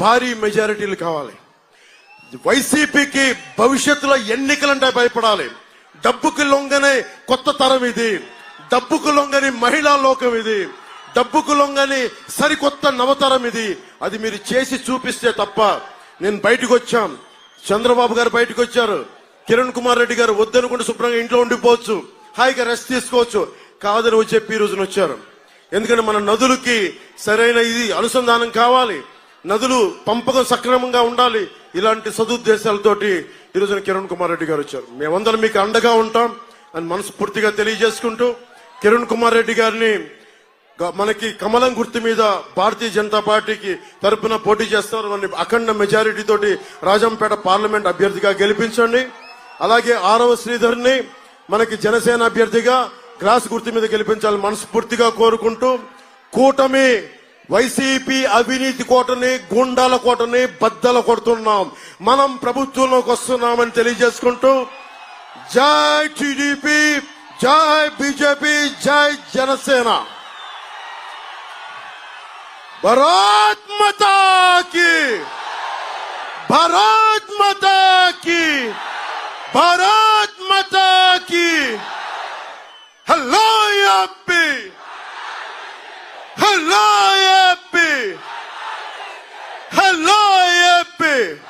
భారీ మెజారిటీలు కావాలి. వైసీపీకి భవిష్యత్తులో ఎన్నికలంటే భయపడాలి. డబ్బుకి లొంగనే కొత్త తరం ఇది. డబ్బుకు లొంగని మహిళా లోకం ఇది. డబ్బుకు లొంగని సరికొత్త నవతరం ఇది. అది మీరు చేసి చూపిస్తే తప్ప నేను బయటకు వచ్చాం చంద్రబాబు గారు బయటకు వచ్చారు. కిరణ్ కుమార్ రెడ్డి గారు వద్దనుకుంటే శుభ్రంగా ఇంట్లో ఉండిపోవచ్చు. హాయిగా రెస్ట్ తీసుకోవచ్చు. కాదని వచ్చి చెప్పి ఈ రోజున వచ్చారు. ఎందుకంటే మన నదులకి సరైన ఇది అనుసంధానం కావాలి. నదులు పంపకం సక్రమంగా ఉండాలి. ఇలాంటి సదుద్దేశాలతోటి ఈ కిరణ్ కుమార్ రెడ్డి గారు వచ్చారు. మేమందరం మీకు అండగా ఉంటాం అని మనస్ఫూర్తిగా తెలియజేసుకుంటూ కిరణ్ కుమార్ రెడ్డి గారిని మనకి కమలం గుర్తు మీద భారతీయ జనతా పార్టీకి తరపున పోటీ చేస్తారు అని అఖండ మెజారిటీ తోటి రాజంపేట పార్లమెంట్ అభ్యర్థిగా గెలిపించండి. అలాగే ఆరవ శ్రీధర్ని మనకి జనసేన అభ్యర్థిగా గ్లాస్ గుర్తు మీద గెలిపించాలని మనస్ఫూర్తిగా కోరుకుంటూ కూటమి వైసీపీ అవినీతి కోటని గుండాల కోటని బద్దల కొడుతున్నాం. మనం ప్రభుత్వంలోకి వస్తున్నామని తెలియజేసుకుంటూ జై టీడీపీ జై బీజేపీ జై జనసేన. భరాత్మతాకి మతాకి భరత్ మతాకి భరత్ మతాకి. Hello Hey!